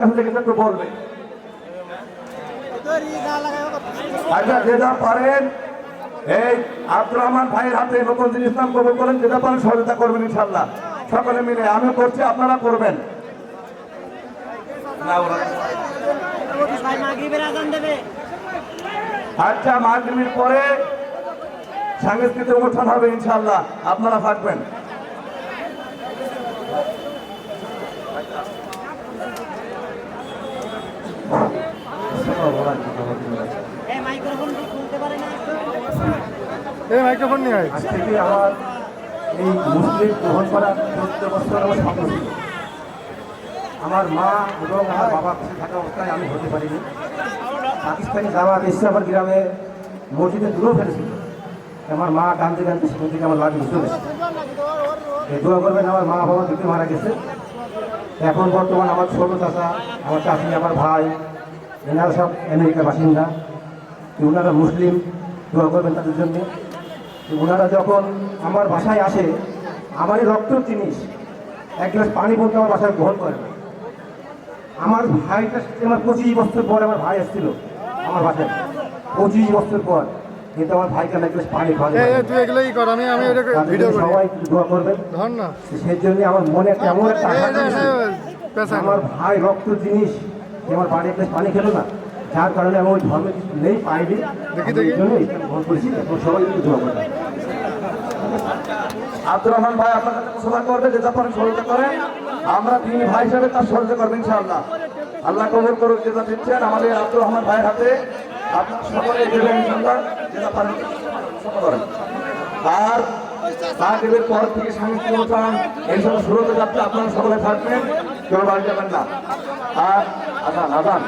এখান থেকে আচ্ছা যে পারেন এই ভাইয়ের হাতে যেটা করবেন ইনশাল্লাহ সকলে মিলে আমি করছি, আপনারা করবেন। আচ্ছা মাগরিবির পরে সাংস্কৃতিক অনুষ্ঠান হবে ইনশাল্লাহ আপনারা থাকবেন। এই মাইক্রোফোন কি খুলতে পারে না এই মাইক্রোফোন নিয়ে আজ থেকে আমার এই মুসলিম গ্রহণ করার চোদ্দ বছর আমার স্বপ্ন ছিল। আমার মা এবং আমার বাবা খুশি থাকা অবস্থায় আমি হতে পারিনি। পাকিস্তানি জামাত এসে আমার গ্রামে মসজিদে দূরেও ফেলেছিল। আমার মা কান্দতে কান্দতে সেখান থেকে আমার লাভ পেরেছে এই দোয়া করবেন আমার মা বাবা দুটো মারা গেছে। এখন বর্তমান আমার ছোট চাচা আমার চাচি আমার ভাই এনারা সব আমেরিকার বাসিন্দা। ওনারা মুসলিম দোয়া করবেন তাদের জন্য। ওনারা যখন আমার বাসায় আসে আমারই রক্ত জিনিস। এক গ্লাস পানি বলতে আমার বাসায় গ্রহণ করে না। আমার ভাইটা আমার পঁচিশ বছর পর আমার ভাই এসেছিল আমার বাসায়। পঁচিশ বছর পর। কিন্তু আমার ভাইকে এক গ্লাস পানি খাওয়া আমি আমি সবাই দোয়া করবেন। সেই জন্য আমার মনে কেমন একটা। এই, পেছান। আমার ভাই রক্ত জিনিস সে আমার বাড়ি একটা পানি খেলো না যার কারণে আমি ওই ধর্মে কিছু নেই পাইনি। গ্রহণ করেছি সবাই দোয়া করবেন আব্দুর রহমান ভাই আপনার কাছে মুসলমান করবে যে যখন সহযোগিতা করেন আমরা তিনি ভাই হিসাবে তার সহযোগিতা করবেন ইনশাআল্লাহ। আল্লাহ কবুল করুক যেটা দিচ্ছেন আমাদের আব্দুর রহমান ভাইয়ের হাতে। আপনার সকলে দেবেন ইনশাআল্লাহ যেটা পারেন করেন আর মাগরিবের পর থেকে সাংস্কৃতিক অনুষ্ঠান এইসব শুরু হতে যাচ্ছে আপনারা সকলে থাকবেন। शिवबाळच्या म्हणला हा आदान आदान